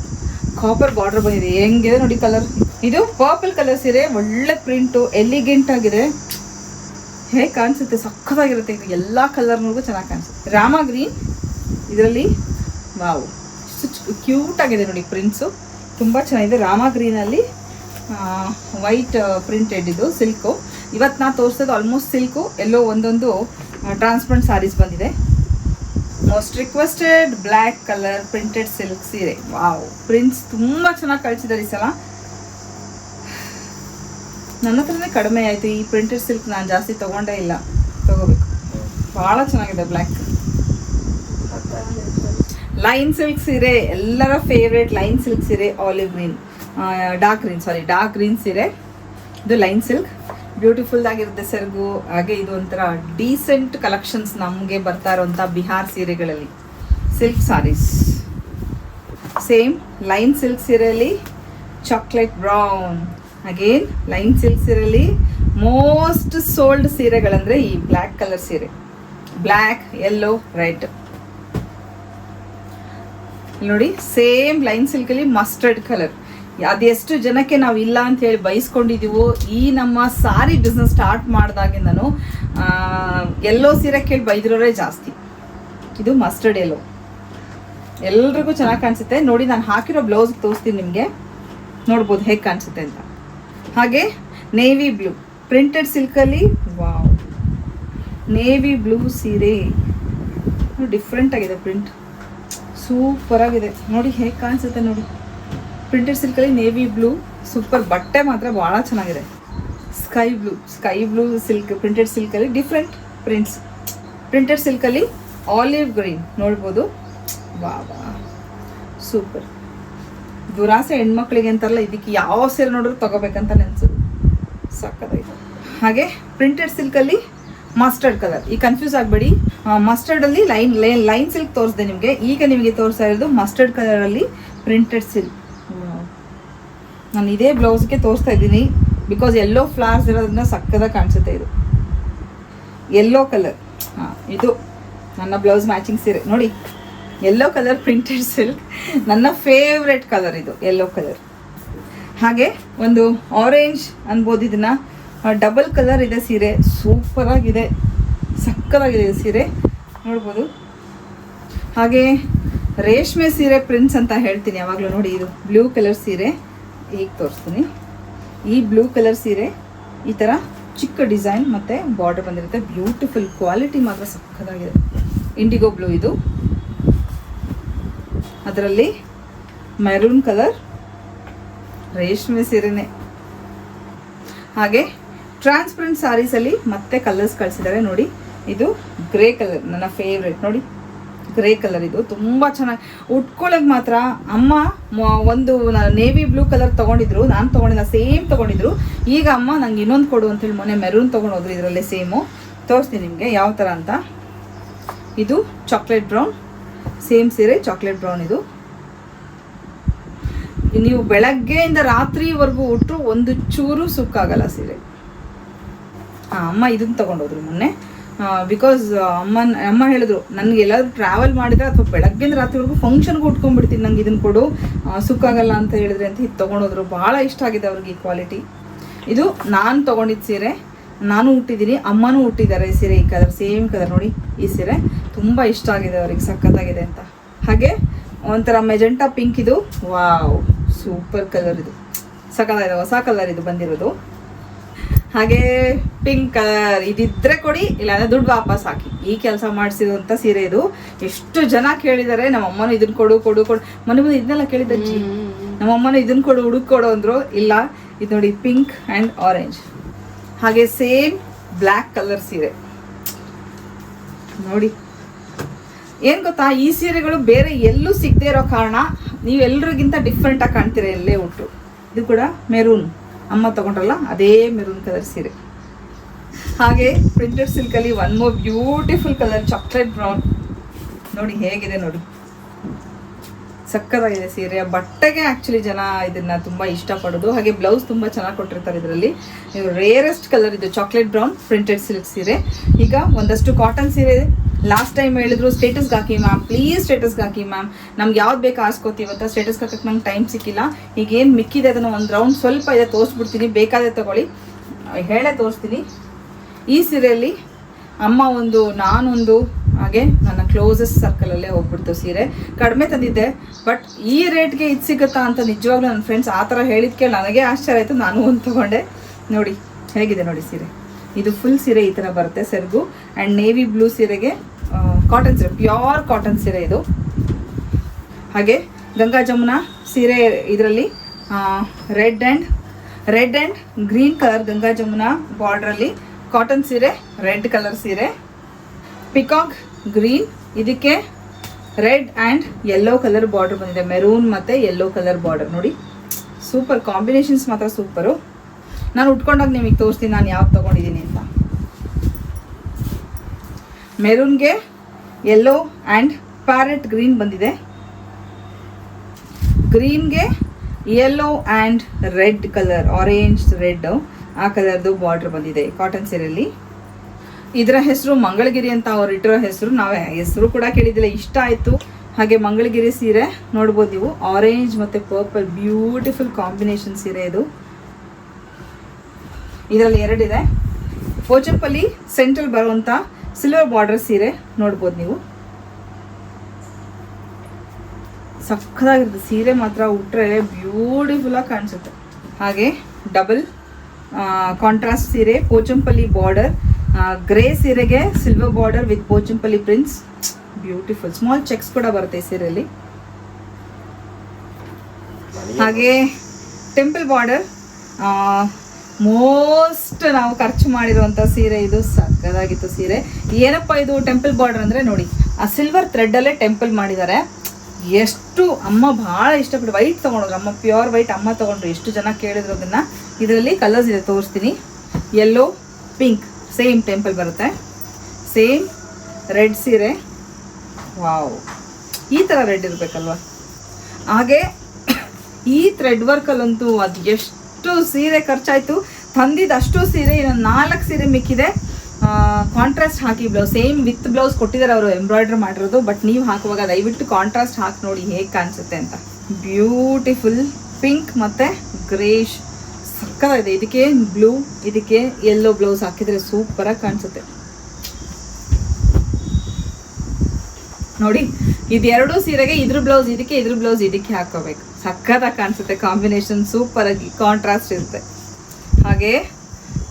ಕಾಪರ್ ಬಾರ್ಡರ್ ಬಂದಿದೆ. ಹೆಂಗಿದೆ ನೋಡಿ ಕಲರ್ ಇದು ಪರ್ಪಲ್ ಕಲರ್ ಸೀರೆ, ಒಳ್ಳೆ ಪ್ರಿಂಟು ಎಲಿಗೆಂಟ್ ಆಗಿದೆ. ಹೇಗೆ ಕಾಣಿಸುತ್ತೆ? ಸಖತ್ತಾಗಿರುತ್ತೆ. ಇದು ಎಲ್ಲ ಕಲರ್ನೂ ಚೆನ್ನಾಗಿ ಕಾಣಿಸುತ್ತೆ. ರಾಮ ಗ್ರೀನ್. ಇದರಲ್ಲಿ, ವಾವ್. ಕ್ಯೂಟ್ ಆಗಿದೆ ನೋಡಿ ಪ್ರಿಂಟ್ಸು ತುಂಬ ಚೆನ್ನಾಗಿದೆ. ರಾಮ ಗ್ರೀನಲ್ಲಿ ವೈಟ್ ಪ್ರಿಂಟೆಡ್ ಇದು ಸಿಲ್ಕು ಇವತ್ತು ನಾನು ತೋರಿಸೋದು ಆಲ್ಮೋಸ್ಟ್ ಸಿಲ್ಕು ಎಲ್ಲೋ ಒಂದೊಂದು ಟ್ರಾನ್ಸ್ಪರೆಂಟ್ ಸಾರೀಸ್ ಬಂದಿದೆ. Most requested black colour printed silk ಸೀರೆ. ವಾವ್. ಪ್ರಿಂಟ್ಸ್ ತುಂಬ ಚೆನ್ನಾಗಿ ಕಳಿಸಿದ್ದಾರೆ ಈ ಸಲ. ನನ್ನ ಹತ್ರನೇ ಕಡಿಮೆ ಆಯಿತು. ಈ ಪ್ರಿಂಟೆಡ್ ಸಿಲ್ಕ್ ನಾನು ಜಾಸ್ತಿ ತೊಗೊಂಡೇ ಇಲ್ಲ. ತೊಗೋಬೇಕು. ಭಾಳ ಚೆನ್ನಾಗಿದೆ ಬ್ಲ್ಯಾಕ್ ಲೈನ್ ಸಿಲ್ಕ್ ಸೀರೆ, ಎಲ್ಲರ ಫೇವ್ರೇಟ್ ಲೈನ್ ಸಿಲ್ಕ್ ಸೀರೆ olive green dark green sari dark green ಸೀರೆ. ಇದು ಲೈನ್ ಸಿಲ್ಕ್ ಬ್ಯೂಟಿಫುಲ್ ಆಗಿರುತ್ತೆ ಸೆರಗು. ಹಾಗೆ ಇದು ಒಂಥರ ಡೀಸೆಂಟ್ ಕಲೆಕ್ಷನ್ಸ್ ನಮಗೆ ಬರ್ತಾ ಇರೋವಂಥ Bihar ಸೀರೆಗಳಲ್ಲಿ. Silk saris same line silk ಸೀರೆಯಲ್ಲಿ chocolate brown again line silk ಸೀರೆಯಲ್ಲಿ most sold ಸೀರೆಗಳಂದ್ರೆ ಈ ಬ್ಲ್ಯಾಕ್ ಕಲರ್ ಸೀರೆ. ಬ್ಲ್ಯಾಕ್ ಯೆಲ್ಲೋ ರೆಡ್ ನೋಡಿ ಸೇಮ್ ಲೈನ್ ಸಿಲ್ಕಲ್ಲಿ ಮಸ್ಟರ್ಡ್ ಕಲರ್ ಅದೆಷ್ಟು ಜನಕ್ಕೆ ನಾವು ಇಲ್ಲ ಅಂತ ಹೇಳಿ ಬಯಸ್ಕೊಂಡಿದ್ದೀವೋ ಈ ನಮ್ಮ ಸಾರಿ ಬಿಸ್ನೆಸ್ ಸ್ಟಾರ್ಟ್ ಮಾಡಿದಾಗಿಂದನು ಎಲ್ಲೋ ಸೀರೆ ಕೇಳಿ ಬೈದಿರೋರೇ ಜಾಸ್ತಿ. ಇದು ಮಸ್ಟರ್ಡ್ ಎಲ್ಲೋ ಎಲ್ರಿಗೂ ಚೆನ್ನಾಗಿ ಕಾಣಿಸುತ್ತೆ. ನೋಡಿ, ನಾನು ಹಾಕಿರೋ ಬ್ಲೌಸ್ ತೋರಿಸ್ತೀನಿ ನಿಮಗೆ. ನೋಡ್ಬೋದು ಹೇಗೆ ಕಾಣಿಸುತ್ತೆ ಅಂತ. ಹಾಗೆ ನೇವಿ ಬ್ಲೂ ಪ್ರಿಂಟೆಡ್ ಸಿಲ್ಕಲ್ಲಿ ವಾವ್ ನೇವಿ ಬ್ಲೂ ಸೀರೆ. ಡಿಫ್ರೆಂಟ್ ಆಗಿದೆ ಪ್ರಿಂಟ್ ಸೂಪರ್ ಆಗಿದೆ. ನೋಡಿ ಹೇಗೆ ಕಾಣಿಸುತ್ತೆ ನೋಡಿ. ಪ್ರಿಂಟೆಡ್ ಸಿಲ್ಕಲ್ಲಿ ನೇವಿ ಬ್ಲೂ ಸೂಪರ್ ಬಟ್ಟೆ ಮಾತ್ರ ಭಾಳ ಚೆನ್ನಾಗಿದೆ. Sky blue sky blue silk printed ಸಿಲ್ಕಲ್ಲಿ different prints printed ಸಿಲ್ಕಲ್ಲಿ ಆಲಿವ್ ಗ್ರೀನ್ ನೋಡ್ಬೋದು. ವಾ ವಾ ಸೂಪರ್ ದುರಾಸೆ ಹೆಣ್ಮಕ್ಳಿಗೆ ಅಂತಾರಲ್ಲ, ಇದಕ್ಕೆ ಯಾವ ಸೀರೆ ನೋಡಿದ್ರು ತಗೋಬೇಕಂತ ನೆನ್ಸು ಸಾಕದಾಯ್ತು ಹಾಗೆ ಪ್ರಿಂಟೆಡ್ ಸಿಲ್ಕಲ್ಲಿ ಮಸ್ಟರ್ಡ್ ಕಲರ್ ಈ ಕನ್ಫ್ಯೂಸ್ ಆಗಬೇಡಿ. ಮಸ್ಟರ್ಡಲ್ಲಿ ಲೈನ್ ಲೈನ್ ಸಿಲ್ಕ್ ತೋರಿಸಿದೆ ನಿಮಗೆ. ಈಗ ನಿಮಗೆ ತೋರಿಸ್ತಾ ಇರೋದು ಮಸ್ಟರ್ಡ್ ಕಲರಲ್ಲಿ ಪ್ರಿಂಟೆಡ್ ಸಿಲ್ಕ್ ನಾನು ಇದೇ ಬ್ಲೌಸ್ಗೆ ತೋರಿಸ್ತಾ ಇದ್ದೀನಿ. ಬಿಕಾಸ್ ಎಲ್ಲೋ ಫ್ಲವರ್ಸ್ ಇರೋದ್ರಿಂದ ಸಕ್ಕದಾಗ ಕಾಣಿಸುತ್ತೆ ಇದು. ಎಲ್ಲೋ ಕಲರ್ ಹಾಂ ಇದು ನನ್ನ ಬ್ಲೌಸ್ ಮ್ಯಾಚಿಂಗ್ ಸೀರೆ. ನೋಡಿ ಎಲ್ಲೋ ಕಲರ್ ಪ್ರಿಂಟೆಡ್ ಸಿಲ್ಕ್ ನನ್ನ ಫೇವ್ರೆಟ್ ಕಲರ್ ಇದು ಎಲ್ಲೋ ಕಲರ್ ಹಾಗೆ ಒಂದು ಆರೆಂಜ್ ಅನ್ಬೋದು ಇದನ್ನು. ಡಬಲ್ ಕಲರ್ ಇದೆ ಸೀರೆ. ಸೂಪರಾಗಿದೆ ಈ ಸೀರೆ. ನೋಡ್ಬೋದು. ಹಾಗೆ ರೇಷ್ಮೆ ಸೀರೆ ಪ್ರಿನ್ಸ್ ಅಂತ ಹೇಳ್ತೀನಿ ಯಾವಾಗಲೂ ನೋಡಿ. ಇದು ಬ್ಲೂ ಕಲರ್ ಸೀರೆ. ಈಗ ತೋರಿಸ್ತೀನಿ. ಈ ಬ್ಲೂ ಕಲರ್ ಸೀರೆ ಈ ಥರ ಚಿಕ್ಕ ಡಿಸೈನ್ ಮತ್ತು ಬಾರ್ಡರ್ ಬಂದಿರುತ್ತೆ. ಬ್ಯೂಟಿಫುಲ್ ಕ್ವಾಲಿಟಿ ಮಾತ್ರ ಸಕ್ಕದಾಗಿದೆ. ಇಂಡಿಗೋ ಬ್ಲೂ ಇದು. ಅದರಲ್ಲಿ ಮೆರೂನ್ ಕಲರ್ ರೇಷ್ಮೆ ಸೀರೆನೆ. ಹಾಗೆ ಟ್ರಾನ್ಸ್ಪರೆಂಟ್ ಸಾರೀಸಲ್ಲಿ ಮತ್ತೆ ಕಲರ್ಸ್ ಕಳಿಸಿದ್ದಾರೆ ನೋಡಿ. ಇದು ಗ್ರೇ ಕಲರ್ ನನ್ನ ಫೇವ್ರೆಟ್ ನೋಡಿ. ಗ್ರೇ ಕಲರ್ ಇದು. ತುಂಬ ಚೆನ್ನಾಗಿ ಉಟ್ಕೊಳ್ಳೋಕೆ ಮಾತ್ರ. ಅಮ್ಮ ಒಂದು ನೇವಿ ಬ್ಲೂ ಕಲರ್ ತೊಗೊಂಡಿದ್ರು, ನಾನು ತೊಗೊಂಡಿಲ್ಲ ಸೇಮ್ ತೊಗೊಂಡಿದ್ರು. ಈಗ ಅಮ್ಮ ನಂಗೆ ಇನ್ನೊಂದು ಕೊಡು ಅಂತೇಳಿ ಮೊನ್ನೆ ಮೆರೂನ್ ತೊಗೊಂಡೋದ್ರು ಇದರಲ್ಲೇ ಸೇಮು ತೋರಿಸ್ತೀನಿ ನಿಮಗೆ ಯಾವ ಥರ ಅಂತ. ಇದು ಚಾಕ್ಲೇಟ್ ಬ್ರೌನ್ ಸೇಮ್ ಸೀರೆ ಚಾಕ್ಲೇಟ್ ಬ್ರೌನ್ ಇದು. ನೀವು ಬೆಳಗ್ಗೆಯಿಂದ ರಾತ್ರಿವರೆಗೂ ಉಟ್ಟರು ಒಂದು ಚೂರು ಸುಕ್ಕಾಗಲ್ಲ ಸೀರೆ. ಹಾಂ ಅಮ್ಮ ಇದನ್ನ ತಗೊಂಡೋದ್ರು ಮೊನ್ನೆ. ಬಿಕಾಸ್ ಅಮ್ಮನ, ಅಮ್ಮ ಹೇಳಿದ್ರು, ನನಗೆ ಎಲ್ಲಾದ್ರೂ ಟ್ರಾವೆಲ್ ಮಾಡಿದ್ರೆ ಅಥವಾ ಬೆಳಗ್ಗೆಯಿಂದ ರಾತ್ರಿವರೆಗೂ ಫಂಕ್ಷನ್ಗೆ ಉಟ್ಕೊಂಡ್ಬಿಡ್ತೀನಿ, ನಂಗೆ ಇದನ್ನ ಕೊಡು. ಸುಕ್ಕಾಗಲ್ಲ ಅಂತ ಹೇಳಿದ್ರೆ ಅಂತ ಇದು ತೊಗೊಂಡೋದ್ರು. ಭಾಳ ಇಷ್ಟ ಆಗಿದೆ ಅವ್ರಿಗೆ ಈ ಕ್ವಾಲಿಟಿ ಇದು ನಾನು ತೊಗೊಂಡಿದ್ದ ಸೀರೆ. ನಾನು ಹುಟ್ಟಿದ್ದೀನಿ ಅಮ್ಮನೂ ಹುಟ್ಟಿದ್ದಾರೆ ಈ ಸೀರೆ ಈ ಕಲರ್ ಸೇಮ್ ಕಲರ್ ನೋಡಿ ಈ ಸೀರೆ ತುಂಬ ಇಷ್ಟ ಆಗಿದೆ ಅವ್ರಿಗೆ ಸಖತ್ತಾಗಿದೆ ಅಂತ. ಹಾಗೆ ಒಂಥರ ಮೆಜೆಂಟಾ ಪಿಂಕ್ ಇದು. ವಾವ್ ಸೂಪರ್ ಕಲರ್ ಇದು. ಸಖತ್ತಾಗಿದೆ ಹೊಸ ಕಲರ್ ಇದು ಬಂದಿರೋದು. ಹಾಗೆ ಪಿಂಕ್ ಕಲರ್ ಇದಿದ್ರೆ ಕೊಡಿ ಇಲ್ಲಾಂದ್ರೆ ದುಡ್ಡು ವಾಪಸ್ ಹಾಕಿ. ಈ ಕೆಲಸ ಮಾಡಿಸಿದಂಥ ಸೀರೆ ಇದು. ಎಷ್ಟು ಜನ ಕೇಳಿದ್ದಾರೆ ನಮ್ಮ ಅಮ್ಮನೂ ಇದನ್ನ ಕೊಡು ಕೊಡು ಕೊಡು. ಮನೆ ಮುಂದೆ ಇದನ್ನೆಲ್ಲ ಕೇಳಿದ್ದಜ್ಜಿ ನಮ್ಮ ಅಮ್ಮನೂ ಇದನ್ನ ಕೊಡು ಹುಡುಕ್ ಕೊಡು ಅಂದ್ರು ಇಲ್ಲ. ಇದು ನೋಡಿ ಪಿಂಕ್ ಆ್ಯಂಡ್ ಆರೆಂಜ್. ಹಾಗೆ ಸೇಮ್ ಬ್ಲ್ಯಾಕ್ ಕಲರ್ ಸೀರೆ ನೋಡಿ. ಏನು ಗೊತ್ತಾ? ಈ ಸೀರೆಗಳು ಬೇರೆ ಎಲ್ಲೂ ಸಿಗದೆ ಇರೋ ಕಾರಣ ನೀವು ಡಿಫ್ರೆಂಟಾಗಿ ಕಾಣ್ತೀರ ಎಲ್ಲೇ ಉಂಟು. ಇದು ಕೂಡ ಮೆರೂನ್ ಅಮ್ಮ ತಗೊಂಡ್ರಲ್ಲ, ಅದೇ ಮೆರೂನ್ ಕಲರ್ ಸೀರೆ. ಹಾಗೆ printed ಸಿಲ್ಕಲ್ಲಿ one more beautiful colour chocolate brown ನೋಡಿ ಹೇಗಿದೆ ನೋಡಿ. ಸಕ್ಕತ್ತಾಗಿದೆ ಸೀರೆ. ಬಟ್ಟೆಗೆ ಆ್ಯಕ್ಚುಲಿ ಜನ ಇದನ್ನ ತುಂಬ ಇಷ್ಟಪಡೋದು. ಹಾಗೆ ಬ್ಲೌಸ್ ತುಂಬ ಚೆನ್ನಾಗಿ ಕೊಟ್ಟಿರ್ತಾರೆ ಇದರಲ್ಲಿ. ರೇರೆಸ್ಟ್ ಕಲರ್ ಇದು ಚಾಕ್ಲೇಟ್ ಬ್ರೌನ್ ಪ್ರಿಂಟೆಡ್ ಸಿಲ್ಕ್ ಸೀರೆ. ಈಗ ಒಂದಷ್ಟು ಕಾಟನ್ ಸೀರೆ ಲಾಸ್ಟ್ ಟೈಮ್ ಹೇಳಿದ್ರು ಸ್ಟೇಟಸ್ಗೆ ಹಾಕಿ ಮ್ಯಾಮ್ ಪ್ಲೀಸ್ ಸ್ಟೇಟಸ್ಗೆ ಹಾಕಿ ಮ್ಯಾಮ್ ನಮ್ಗೆ ಯಾವ್ದು ಬೇಕು ಆಸ್ಕೋತೀವಿ ಅಂತ ಸ್ಟೇಟಸ್ಗೆ ಹಾಕಕ್ಕೆ ನಂಗೆ ಟೈಮ್ ಸಿಕ್ಕಿಲ್ಲ. ಈಗ ಏನು ಮಿಕ್ಕಿದೆ ಅದನ್ನು ಒಂದು ರೌಂಡ್ ಸ್ವಲ್ಪ ಇದೆ ತೋರಿಸ್ಬಿಡ್ತೀನಿ. ಬೇಕಾದ್ರೆ ತಗೊಳ್ಳಿ. ಹೇಳೇ ತೋರಿಸ್ತೀನಿ. ಈ ಸೀರೆಯಲ್ಲಿ ಅಮ್ಮ ಒಂದು, ನಾನೊಂದು ಹಾಗೆ ನನ್ನ ಕ್ಲೋಸೆಸ್ಟ್ ಸರ್ಕಲಲ್ಲೇ ಹೋಗ್ಬಿಡ್ತು ಸೀರೆ. ಕಡಿಮೆ ತಂದಿದ್ದೆ ಬಟ್ ಈ ರೇಟ್ಗೆ ಇದು ಸಿಗುತ್ತಾ ಅಂತ ನಿಜವಾಗ್ಲೂ ನನ್ನ ಫ್ರೆಂಡ್ಸ್ ಆ ಥರ ಹೇಳಿದ್ಕೆ ನನಗೆ ಆಶ್ಚರ್ಯ ಆಯಿತು, ನಾನು ಒಂದು ತೊಗೊಂಡೆ. ನೋಡಿ, ಹೇಗಿದೆ ನೋಡಿ ಸೀರೆ. ಇದು ಫುಲ್ ಸೀರೆ ಈ ಥರ ಬರುತ್ತೆ, ಸೆರಗು. ಆ್ಯಂಡ್ ನೇವಿ ಬ್ಲೂ ಸೀರೆಗೆ ಕಾಟನ್ ಸೀರೆ ಪ್ಯೂರ್ ಕಾಟನ್ ಸೀರೆ ಇದು. ಹಾಗೆ ಗಂಗಾ ಜಮುನಾ ಸೀರೆ ಇದರಲ್ಲಿ red and red and green colour Ganga Jamuna ಬಾರ್ಡ್ರಲ್ಲಿ cotton ಸೀರೆ ರೆಡ್ ಕಲರ್ ಸೀರೆ. ಪಿಕಾಕ್ ಗ್ರೀನ್ ಇದಕ್ಕೆ red and yellow colour border ಬಂದಿದೆ. ಮೆರೂನ್ ಮತ್ತು ಯೆಲ್ಲೋ ಕಲರ್ ಬಾರ್ಡರ್ ನೋಡಿ ಸೂಪರ್ ಕಾಂಬಿನೇಷನ್ಸ್ ಮಾತ್ರ ಸೂಪರು ನಾನು ಉಟ್ಕೊಂಡಾಗ ನಿಮಗೆ ತೋರಿಸ್ತೀನಿ ನಾನು ಯಾವ್ದು ತೊಗೊಂಡಿದ್ದೀನಿ ಅಂತ. ಮೆರೂನ್ಗೆ ಯೆಲ್ಲೋ ಆ್ಯಂಡ್ ಪ್ಯಾರೆಟ್ ಗ್ರೀನ್ ಬಂದಿದೆ. ಗ್ರೀನ್ಗೆ yellow and red colour orange red ಆ ಕಲರ್ದು ಬಾರ್ಡ್ರ್ ಬಂದಿದೆ. ಕಾಟನ್ ಸೀರೆಯಲ್ಲಿ ಇದರ ಹೆಸರು ಮಂಗಳಗಿರಿ ಅಂತ ಅವ್ರು ಇಟ್ಟಿರೋ ಹೆಸರು, ನಾವೇ ಹೆಸರು ಕೂಡ ಕೇಳಿದ್ದಿಲ್ಲ ಇಷ್ಟ ಆಯಿತು. ಹಾಗೆ ಮಂಗಳಗಿರಿ ಸೀರೆ ನೋಡ್ಬೋದು ನೀವು ಆರೆಂಜ್ ಮತ್ತು ಪರ್ಪಲ್ ಬ್ಯೂಟಿಫುಲ್ ಕಾಂಬಿನೇಷನ್ ಸೀರೆ ಇದು. ಇದರಲ್ಲಿ ಎರಡಿದೆ. ಪೋಚಂಪಲ್ಲಿ ಸೆಂಟ್ರಲ್ ಬರುವಂಥ ಸಿಲ್ವರ್ ಬಾರ್ಡರ್ ಸೀರೆ ನೋಡ್ಬೋದು ನೀವು. ಸಕ್ಕದಾಗಿರುತ್ತೆ, ಸೀರೆ ಮಾತ್ರ ಉಟ್ರೆ ಬ್ಯೂಟಿಫುಲ್ಲಾಗಿ ಕಾಣಿಸುತ್ತೆ. ಹಾಗೆ ಡಬಲ್ ಕಾಂಟ್ರಾಸ್ಟ್ ಸೀರೆ ಪೋಚಂಪಲ್ಲಿ ಬಾರ್ಡರ್ ಗ್ರೇ ಸೀರೆಗೆ silver border with Pochampally prints beautiful small checks ಕೂಡ ಬರುತ್ತೆ ಈ ಸೀರೆಯಲ್ಲಿ ಹಾಗೆ ಟೆಂಪಲ್ ಬಾರ್ಡರ್ ಮೋಸ್ಟ್ ನಾವು ಖರ್ಚು ಮಾಡಿರುವಂಥ ಸೀರೆ ಇದು. ಸಕ್ಕದಾಗಿತ್ತು ಸೀರೆ. ಏನಪ್ಪ ಇದು ಟೆಂಪಲ್ ಬಾರ್ಡರ್ ಅಂದರೆ ನೋಡಿ ಆ ಸಿಲ್ವರ್ ಥ್ರೆಡ್ಡಲ್ಲೇ ಟೆಂಪಲ್ ಮಾಡಿದ್ದಾರೆ. ಎಷ್ಟು ಅಮ್ಮ ಭಾಳ ಇಷ್ಟಪಟ್ಟು ವೈಟ್ ತೊಗೊಂಡ್ರು. ಅಮ್ಮ ಪ್ಯೂರ್ ವೈಟ್ ಅಮ್ಮ ತೊಗೊಂಡ್ರು. ಎಷ್ಟು ಜನ ಕೇಳಿದ್ರು ಅದನ್ನು. ಇದರಲ್ಲಿ ಕಲರ್ಸ್ ಇದೆ ತೋರಿಸ್ತೀನಿ. ಯೆಲ್ಲೋ ಪಿಂಕ್ ಸೇಮ್ ಟೆಂಪಲ್ ಬರುತ್ತೆ. ಸೇಮ್ ರೆಡ್ ಸೀರೆ. ವಾವ್ ಈ ಥರ ರೆಡ್ ಇರಬೇಕಲ್ವ? ಹಾಗೆ ಈ ಥ್ರೆಡ್ ವರ್ಕಲ್ಲಂತೂ ಅದು ಎಷ್ಟು ಸೀರೆ ಖರ್ಚಾಯಿತು. ತಂದಿದ್ದು ಅಷ್ಟು ಸೀರೆ, ಇನ್ನೊಂದು ನಾಲ್ಕು ಸೀರೆ ಮಿಕ್ಕಿದೆ. ಕಾಂಟ್ರಾಸ್ಟ್ ಹಾಕಿ ಬ್ಲೌಸ್ ಸೇಮ್ ವಿತ್ ಬ್ಲೌಸ್ ಕೊಟ್ಟಿದ್ದಾರೆ ಅವರು ಎಂಬ್ರಾಯ್ಡ್ರಿ ಮಾಡಿರೋದು. ಬಟ್ ನೀವು ಹಾಕುವಾಗ ದಯವಿಟ್ಟು ಕಾಂಟ್ರಾಸ್ಟ್ ಹಾಕಿ ನೋಡಿ ಹೇಗೆ ಕಾಣಿಸುತ್ತೆ ಅಂತ. ಬ್ಯೂಟಿಫುಲ್ ಪಿಂಕ್ ಮತ್ತು ಗ್ರೇಶ್ ಸಕ್ಕತ್ತಾಗಿದೆ. ಇದಕ್ಕೆ ಬ್ಲೂ ಇದಕ್ಕೆ ಯೆಲ್ಲೋ ಬ್ಲೌಸ್ ಹಾಕಿದರೆ ಸೂಪರಾಗಿ ಕಾಣಿಸುತ್ತೆ. ನೋಡಿ, ಇದೆರಡು ಸೀರೆಗೆ ಇದ್ರ ಬ್ಲೌಸ್ ಇದಕ್ಕೆ ಇದ್ರ ಬ್ಲೌಸ್ ಇದಕ್ಕೆ ಹಾಕೋಬೇಕು. ಸಕ್ಕತ್ತಾಗಿ ಕಾಣಿಸುತ್ತೆ ಕಾಂಬಿನೇಷನ್ ಸೂಪರ್ ಆಗಿ ಕಾಂಟ್ರಾಸ್ಟ್ ಇರುತ್ತೆ. ಹಾಗೆ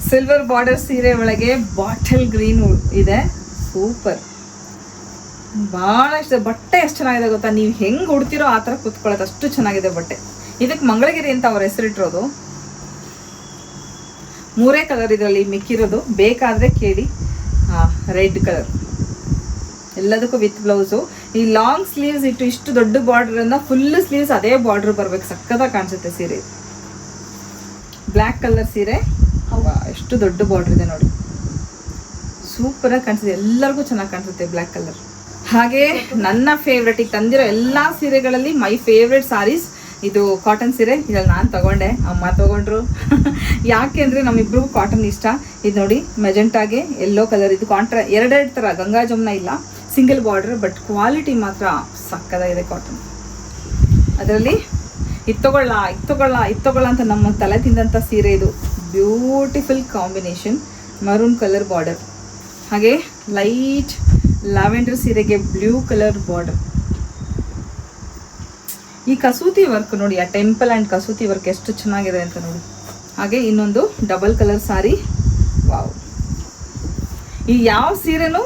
ಸಿಲ್ವರ್ ಬಾರ್ಡರ್ ಸೀರೆ ಒಳಗೆ ಬಾಟಲ್ ಗ್ರೀನ್ ಇದೆ. ಸೂಪರ್ ಭಾಳ ಇಷ್ಟ ಬಟ್ಟೆ ಎಷ್ಟು ಚೆನ್ನಾಗಿದೆ ಗೊತ್ತಾ? ನೀವು ಹೆಂಗೆ ಉಡ್ತಿರೋ ಆ ಥರ ಕೂತ್ಕೊಳ್ಳೋದು ಅಷ್ಟು ಚೆನ್ನಾಗಿದೆ ಬಟ್ಟೆ. ಇದಕ್ಕೆ ಮಂಗಳಗಿರಿ ಅಂತ ಅವ್ರ ಹೆಸರಿಟ್ಟಿರೋದು. ಮೂರೇ ಕಲರ್ ಇದರಲ್ಲಿ ಮಿಕ್ಕಿರೋದು. ಬೇಕಾದರೆ ಕೇಳಿ. ರೆಡ್ ಕಲರ್ ಎಲ್ಲದಕ್ಕೂ ವಿತ್ ಬ್ಲೌಸು ಈ ಲಾಂಗ್ ಸ್ಲೀವ್ಸ್ ಇಟ್ಟು ಇಷ್ಟು ದೊಡ್ಡ ಬಾರ್ಡ್ರನ್ನು ಫುಲ್ ಸ್ಲೀವ್ಸ್ ಅದೇ ಬಾರ್ಡ್ರ್ ಬರ್ಬೇಕು. ಸಕ್ಕತ್ತಾಗಿ ಕಾಣಿಸುತ್ತೆ ಸೀರೆ. ಬ್ಲ್ಯಾಕ್ ಕಲರ್ ಸೀರೆ. ಎಷ್ಟು ದೊಡ್ಡ ಬಾರ್ಡ್ರ್ ಇದೆ ನೋಡಿ. ಸೂಪರಾಗಿ ಕಾಣಿಸುತ್ತೆ. ಎಲ್ಲರಿಗೂ ಚೆನ್ನಾಗಿ ಕಾಣಿಸುತ್ತೆ ಬ್ಲ್ಯಾಕ್ ಕಲರ್ ಹಾಗೆ ನನ್ನ ಫೇವ್ರೆಟ್ ತಂದಿರೋ ಎಲ್ಲ ಸೀರೆಗಳಲ್ಲಿ ಮೈ ಫೇವ್ರೆಟ್ ಸಾರೀಸ್ ಇದು ಕಾಟನ್ ಸೀರೆ. ಇದ್ರಲ್ಲಿ ನಾನು ತಗೊಂಡೆ. ಅಮ್ಮ ತಗೊಂಡ್ರು. ಯಾಕೆ ಅಂದರೆ ನಮ್ಮಿಬ್ರಿಗೂ ಕಾಟನ್ ಇಷ್ಟ. ಇದು ನೋಡಿ ಮೆಜೆಂಟಾಗೆ ಎಲ್ಲೋ ಕಲರ್ ಇದು ಕಾಂಟ್ರಾ ಎರಡೆರಡು ಥರ ಗಂಗಾ ಜಮುನ ಇಲ್ಲ. ಸಿಂಗಲ್ ಬಾರ್ಡರ್ ಬಟ್ ಕ್ವಾಲಿಟಿ ಮಾತ್ರ ಸಕ್ಕದಾಗಿದೆ ಕಾಟನ್ ಅದರಲ್ಲಿ, ಇದು ತಗೊಳ್ಳ ಇದು ತಗೊಳ್ಳ, ಇದು ಅಂತ ನಮ್ಮ ತಲೆ ತಿಂದಂಥ ಸೀರೆ ಇದು. Beautiful combination maroon colour border ಹಾಗೆ ಲೈಟ್ ಲ್ಯಾವೆಂಡರ್ ಸೀರೆಗೆ ಬ್ಲೂ ಕಲರ್ ಬಾರ್ಡರ್ ಈ ಕಸೂತಿ ವರ್ಕ್ ನೋಡಿ, ಆ ಟೆಂಪಲ್ ಆ್ಯಂಡ್ ಕಸೂತಿ ವರ್ಕ್ ಎಷ್ಟು ಚೆನ್ನಾಗಿದೆ ಅಂತ ನೋಡಿ. ಹಾಗೆ ಇನ್ನೊಂದು ಡಬಲ್ ಕಲರ್ ಸಾರಿ ವಾವ್ ಈ ಯಾವ ಸೀರೆನೂ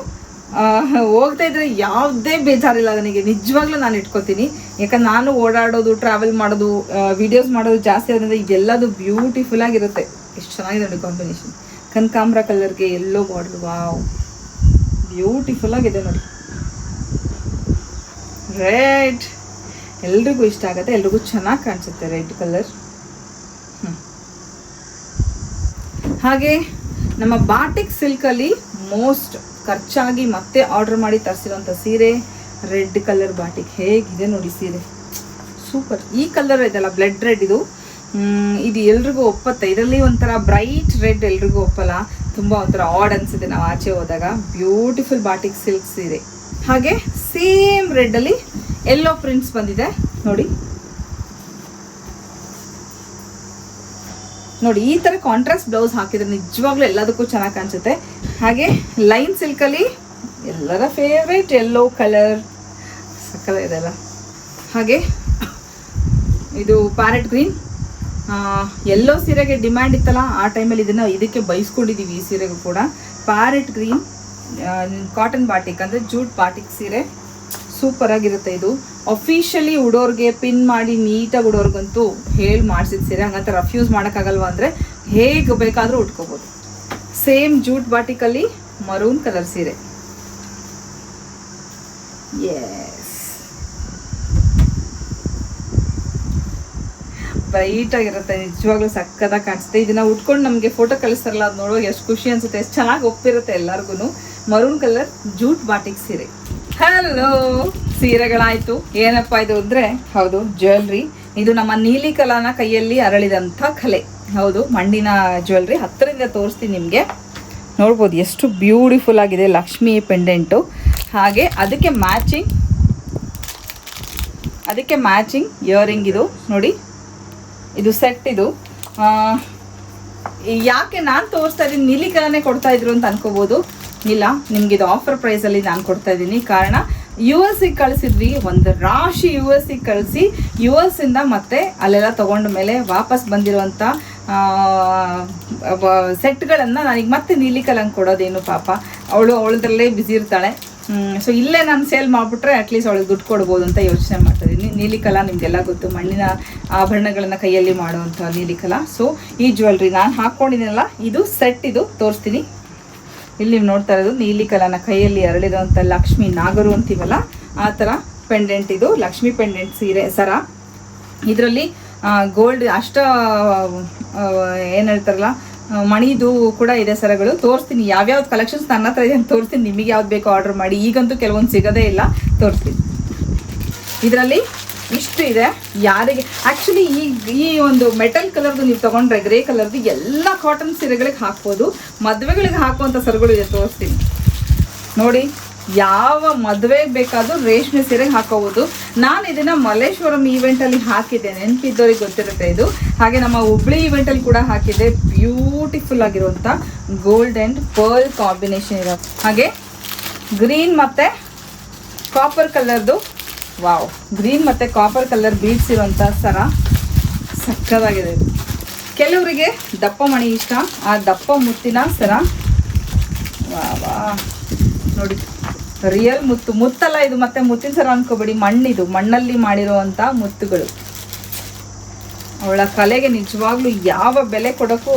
ಹೋಗ್ತಾ ಇದ್ರೆ ಯಾವುದೇ ಬೇಜಾರಿಲ್ಲ ನನಗೆ. ನಿಜವಾಗ್ಲೂ ನಾನು ಇಟ್ಕೋತೀನಿ. ಯಾಕಂದ್ರೆ ನಾನು ಓಡಾಡೋದು ಟ್ರಾವೆಲ್ ಮಾಡೋದು ವಿಡಿಯೋಸ್ ಮಾಡೋದು ಜಾಸ್ತಿ ಆದ್ರಿಂದ ಇದೆಲ್ಲದು ಬ್ಯೂಟಿಫುಲ್ ಆಗಿರುತ್ತೆ. ಎಷ್ಟು ಚೆನ್ನಾಗಿದೆ ನೋಡಿ ಕಾಂಬಿನೇಷನ್ ಕನಕಾಂಬ್ರ ಕಲರ್ಗೆ ಎಲ್ಲೋ ಬಾರ್ಡರ್ ವಾವ್ ಬ್ಯೂಟಿಫುಲ್ ಆಗಿದೆ ನೋಡಿ. ರೆಡ್ ಎಲ್ರಿಗೂ ಇಷ್ಟ ಆಗುತ್ತೆ, ಎಲ್ರಿಗೂ ಚೆನ್ನಾಗಿ ಕಾಣಿಸುತ್ತೆ ರೆಡ್ ಕಲರ್. ಹಾಗೆ ನಮ್ಮ ಬಾಟಿಕ್ ಸಿಲ್ಕಲ್ಲಿ ಮೋಸ್ಟ್ ಖರ್ಚಾಗಿ ಮತ್ತೆ ಆರ್ಡರ್ ಮಾಡಿ ತರಿಸಿರೋಂಥ ಸೀರೆ, ರೆಡ್ ಕಲರ್ ಬಾಟಿಕ್. ಹೇಗಿದೆ ನೋಡಿ ಸೀರೆ. ಸೂಪರ್. ಈ ಕಲರ್ ಇದೆಲ್ಲ, ಬ್ಲಡ್ ರೆಡ್ ಇದು. ಇದು ಎಲ್ರಿಗೂ ಒಪ್ಪತ್ತೆ. ಇದರಲ್ಲಿ ಒಂಥರ ಬ್ರೈಟ್ ರೆಡ್ ಎಲ್ರಿಗೂ ಒಪ್ಪಲ್ಲ. ತುಂಬ ಒಂಥರ ಆಡ್ ಅನಿಸುತ್ತೆ ನಾವು ಆಚೆ ಹೋದಾಗ. ಬ್ಯೂಟಿಫುಲ್ ಬಾಟಿಕ್ ಸಿಲ್ಕ್ ಸೀರೆ. ಹಾಗೆ ಸೇಮ್ ರೆಡ್ಡಲ್ಲಿ ಎಲ್ಲೋ ಪ್ರಿಂಟ್ಸ್ ಬಂದಿದೆ. ನೋಡಿ. ನೋಡಿ, ಈ ತರ ಕಾಂಟ್ರಾಸ್ಟ್ ಬ್ಲೌಸ್ ಹಾಕಿದ್ರೆ ನಿಜವಾಗ್ಲೂ ಎಲ್ಲದಕ್ಕೂ ಚೆನ್ನಾಗಿ ಕಾಣಿಸುತ್ತೆ. ಹಾಗೆ ಲೈನ್ ಸಿಲ್ಕಲ್ಲಿ ಎಲ್ಲರ ಫೇವ್ರೇಟ್ ಎಲ್ಲೋ ಕಲರ್ ಸಕಲ ಇದೆಲ್ಲ ಹಾಗೆ ಇದು ಪ್ಯಾರೆಟ್ ಗ್ರೀನ್ ಎಲ್ಲೋ ಸೀರೆಗೆ ಡಿಮ್ಯಾಂಡ್ ಇತ್ತಲ್ಲ, ಆ ಟೈಮಲ್ಲಿ ಇದನ್ನು ಇದಕ್ಕೆ ಬೈಸ್ಕೊಂಡಿದ್ದೀವಿ ಈ ಸೀರೆಗೂ ಕೂಡ. ಪ್ಯಾರೆಟ್ ಗ್ರೀನ್ ಕಾಟನ್ ಬಾಟಿಕ್ ಅಂದರೆ ಜೂಟ್ ಬಾಟಿಕ್ ಸೀರೆ. ಸೂಪರ್ ಆಗಿರುತ್ತೆ ಇದು. ಅಫಿಷಿಯಲಿ ಉಡೋರ್ಗೆ ಪಿನ್ ಮಾಡಿ ನೀಟಾಗಿ ಉಡೋರ್ಗಂತೂ ಹೇಳಿ ಮಾಡಿಸಿದ ಸೀರೆ ಹಂಗಂತ ರಫ್ಯೂಸ್ ಮಾಡೋಕ್ಕಾಗಲ್ವ ಅಂದರೆ ಹೇಗೆ ಬೇಕಾದರೂ ಉಟ್ಕೋಬೋದು. ಸೇಮ್ ಜೂಟ್ ಬಾಟಿಕಲ್ಲಿ ಮರೂನ್ ಕಲರ್ ಸೀರೆ. ಎಸ್ ಬ್ರೈಟ್ ಆಗಿರುತ್ತೆ, ನಿಜವಾಗ್ಲೂ ಸಕ್ಕತ್ತಾಗಿ ಕಾಣಿಸುತ್ತೆ. ಇದನ್ನ ಉಟ್ಕೊಂಡು ನಮಗೆ ಫೋಟೋ ಕಳಿಸ್ತಾರಲ್ಲ, ಅದು ನೋಡುವಾಗ ಎಷ್ಟು ಖುಷಿ ಅನ್ಸುತ್ತೆ. ಎಷ್ಟು ಚೆನ್ನಾಗಿ ಒಪ್ಪಿರುತ್ತೆ ಎಲ್ಲರಿಗೂ ಮರೂನ್ ಕಲರ್ ಜೂಟ್ ಬಾಟಿಕ್ ಸೀರೆ. ಹಲೋ ಸೀರೆಗಳಾಯ್ತು. ಏನಪ್ಪ ಇದು ಅಂದ್ರೆ, ಹೌದು ಜ್ಯುವೆಲ್ರಿ ಇದು ನಮ್ಮ ನೀಲಿ ಕಲಾನ ಕೈಯಲ್ಲಿ ಅರಳಿದಂಥ ಕಲೆ. ಹೌದು, ಮಣ್ಣಿನ ಜ್ಯುವೆಲ್ರಿ ಹತ್ತರಿಂದ ತೋರಿಸ್ತೀನಿ ನಿಮಗೆ. ನೋಡ್ಬೋದು ಎಷ್ಟು ಬ್ಯೂಟಿಫುಲ್ ಆಗಿದೆ ಲಕ್ಷ್ಮಿ ಪೆಂಡೆಂಟು ಹಾಗೆ ಅದಕ್ಕೆ ಮ್ಯಾಚಿಂಗ್ ಅದಕ್ಕೆ ಮ್ಯಾಚಿಂಗ್ ಇಯರಿಂಗ್ ಇದು. ನೋಡಿ, ಇದು ಸೆಟ್ ಇದು. ಯಾಕೆ ನಾನು ತೋರಿಸ್ತಾ ಇದ್ದೀನಿ, ನೀಲಿ ಕಲಾನೇ ಕೊಡ್ತಾ ಇದ್ರು ಅಂತ ಅನ್ಕೋಬೋದು. ಇಲ್ಲ, ನಿಮ್ಗೆ ಇದು ಆಫರ್ ಪ್ರೈಸಲ್ಲಿ ನಾನು ಕೊಡ್ತಾ ಇದ್ದೀನಿ. ಕಾರಣ ಯು ಎಸ್ ಕಳಿಸಿದ್ವಿ, ಒಂದು ರಾಶಿ ಯು ಎಸ್ಗೆ ಕಳಿಸಿ ಯು ಎಸ್ ಇಂದ ಮತ್ತೆ ಅಲ್ಲೆಲ್ಲ ತಗೊಂಡ ಮೇಲೆ ವಾಪಸ್ ಬಂದಿರುವಂಥ ಸೆಟ್ಗಳನ್ನು ನನಗೆ ಮತ್ತೆ ನೀಲಿ ಕಲಂಗ್ ಕೊಡೋದೇನು ಪಾಪ. ಅವಳು ಅವಳದ್ರಲ್ಲೇ ಬ್ಯುಸಿ ಇರ್ತಾಳೆ. ಸೊ ಇಲ್ಲೇ ನಾನು ಸೇಲ್ ಮಾಡಿಬಿಟ್ರೆ ಅಟ್ಲೀಸ್ಟ್ ಅವಳಿಗೆ ದುಡ್ಡು ಕೊಡ್ಬೋದು ಅಂತ ಯೋಚನೆ ಮಾಡ್ತಾ ಇದ್ದೀನಿ. ನೀಲಿ ಕಲಾ ನಿಮಗೆಲ್ಲ ಗೊತ್ತು, ಮಣ್ಣಿನ ಆಭರಣಗಳನ್ನು ಕೈಯಲ್ಲಿ ಮಾಡುವಂಥ ನೀಲಿಕಲ. ಸೊ ಈ ಜ್ಯುವೆಲ್ರಿ ನಾನು ಹಾಕ್ಕೊಂಡಿದ್ದೀನಲ್ಲ ಇದು ಸೆಟ್ ಇದು ತೋರಿಸ್ತೀನಿ. ಇಲ್ಲಿ ನೀವು ನೋಡ್ತಾ ಇರೋದು ನೀಲಿ ಕಲನ ಕೈಯಲ್ಲಿ ಅರಳಿರುವಂಥ ಲಕ್ಷ್ಮಿ ನಾಗರು ಅಂತೀವಲ್ಲ, ಆ ಥರ ಪೆಂಡೆಂಟ್ ಇದು, ಲಕ್ಷ್ಮಿ ಪೆಂಡೆಂಟ್ ಸೀರೆ, ಸರ. ಇದರಲ್ಲಿ ಗೋಲ್ಡ್ ಅಷ್ಟ ಏನು ಹೇಳ್ತಾರಲ್ಲ ಮಣಿದು ಕೂಡ ಇದೆ ಸರಗಳು. ತೋರಿಸ್ತೀನಿ, ಯಾವ್ಯಾವ್ದು ಕಲೆಕ್ಷನ್ಸ್ ನನ್ನ ಹತ್ರ ಇದೆ ತೋರಿಸ್ತೀನಿ. ನಿಮಗೆ ಯಾವ್ದು ಬೇಕೋ ಆರ್ಡರ್ ಮಾಡಿ. ಈಗಂತೂ ಕೆಲವೊಂದು ಸಿಗೋದೇ ಇಲ್ಲ. ತೋರಿಸ್ತೀನಿ. ಇದರಲ್ಲಿ ಇಷ್ಟು ಇದೆ. ಯಾರಿಗೆ ಆ್ಯಕ್ಚುಲಿ ಈ ಈ ಒಂದು ಮೆಟಲ್ ಕಲರ್ದು ನೀವು ತಗೊಂಡ್ರೆ ಗ್ರೇ ಕಲರ್ದು ಎಲ್ಲ ಕಾಟನ್ ಸೀರೆಗಳಿಗೆ ಹಾಕ್ಬೋದು. ಮದುವೆಗಳಿಗೆ ಹಾಕುವಂಥ ಸರಗಳು ಇದೆ ತೋರಿಸ್ತೀನಿ. ನೋಡಿ, ಯಾವ ಮದುವೆಗೆ ಬೇಕಾದರೂ ರೇಷ್ಮೆ ಸೀರೆಗೆ ಹಾಕೋಬೋದು. ನಾನು ಇದನ್ನು ಮಲ್ಲೇಶ್ವರಂ ಈವೆಂಟಲ್ಲಿ ಹಾಕಿದ್ದೆ. ನೆನಪಿದ್ದವ್ರಿಗೆ ಗೊತ್ತಿರುತ್ತೆ ಇದು. ಹಾಗೆ ನಮ್ಮ ಹುಬ್ಳಿ ಈವೆಂಟಲ್ಲಿ ಕೂಡ ಹಾಕಿದ್ದೆ. ಬ್ಯೂಟಿಫುಲ್ ಆಗಿರುವಂಥ ಗೋಲ್ಡ್ ಆ್ಯಂಡ್ ಪರ್ಲ್ ಕಾಂಬಿನೇಷನ್ ಇರೋ ಹಾಗೆ. ಗ್ರೀನ್ ಮತ್ತು ಕಾಪರ್ ಕಲರ್ದು ವಾವ್. ಗ್ರೀನ್ ಮತ್ತು ಕಾಪರ್ ಕಲರ್ ಬೀಡ್ಸ್ ಇರುವಂಥ ಸರ. ಸಕ್ಕದಾಗಿದೆ ಕೆಲವರಿಗೆ ದಪ್ಪ ಮಣಿ ಇಷ್ಟ. ಆ ದಪ್ಪ ಮುತ್ತಿನ ಸರ. ವಾ ವಾ. ನೋಡಿ ರಿಯಲ್ ಮುತ್ತು. ಮುತ್ತಲ್ಲ ಇದು ಮತ್ತೆ ಮುತ್ತಿನ ಸರ ಅನ್ಕೋಬೇಡಿ. ಮಣ್ಣಿದು, ಮಣ್ಣಲ್ಲಿ ಮಾಡಿರುವಂಥ ಮುತ್ತುಗಳು. ಅವಳ ಕಲೆಗೆ ನಿಜವಾಗ್ಲೂ ಯಾವ ಬೆಲೆ ಕೊಡೋಕ್ಕೂ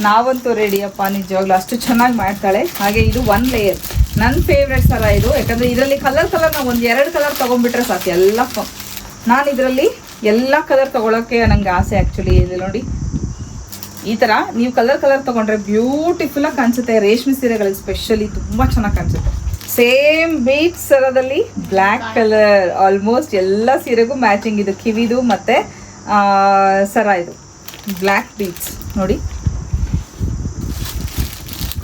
ನಾವಂತೂ ರೆಡಿಯಪ್ಪ ನಿಜವಾಗ್ಲೂ ಅಷ್ಟು ಚೆನ್ನಾಗಿ ಮಾಡ್ತಾಳೆ. ಹಾಗೆ ಇದು ಒನ್ ಲೇಯರ್ ನನ್ನ ಫೇವ್ರೆಟ್ ಸರ ಇದು. ಯಾಕಂದರೆ ಇದರಲ್ಲಿ ಕಲರ್ ಕಲರ್ ನಾವು ಒಂದು ಎರಡು ಕಲರ್ ತೊಗೊಂಡ್ಬಿಟ್ರೆ ಸಾಕು, ಎಲ್ಲ ನಾನು ಇದರಲ್ಲಿ ಎಲ್ಲ ಕಲರ್ ತೊಗೊಳಕ್ಕೆ ನನಗೆ ಆಸೆ ಆ್ಯಕ್ಚುಲಿ ಇದೆ ನೋಡಿ. ಈ ಥರ ನೀವು ಕಲರ್ ಕಲರ್ ತೊಗೊಂಡ್ರೆ ಬ್ಯೂಟಿಫುಲ್ಲಾಗಿ ಕಾಣಿಸುತ್ತೆ. ರೇಷ್ಮೆ ಸೀರೆಗಳಿಗೆ ಸ್ಪೆಷಲಿ ತುಂಬ ಚೆನ್ನಾಗಿ ಕಾಣಿಸುತ್ತೆ. ಸೇಮ್ ಬೀಚ್ ಸರದಲ್ಲಿ ಬ್ಲ್ಯಾಕ್ ಕಲರ್ ಆಲ್ಮೋಸ್ಟ್ ಎಲ್ಲ ಸೀರೆಗೂ ಮ್ಯಾಚಿಂಗ್ ಇದು ಕಿವಿದು ಮತ್ತೆ ಸರ ಇದು. ಬ್ಲ್ಯಾಕ್ ಬೀಚ್ ನೋಡಿ.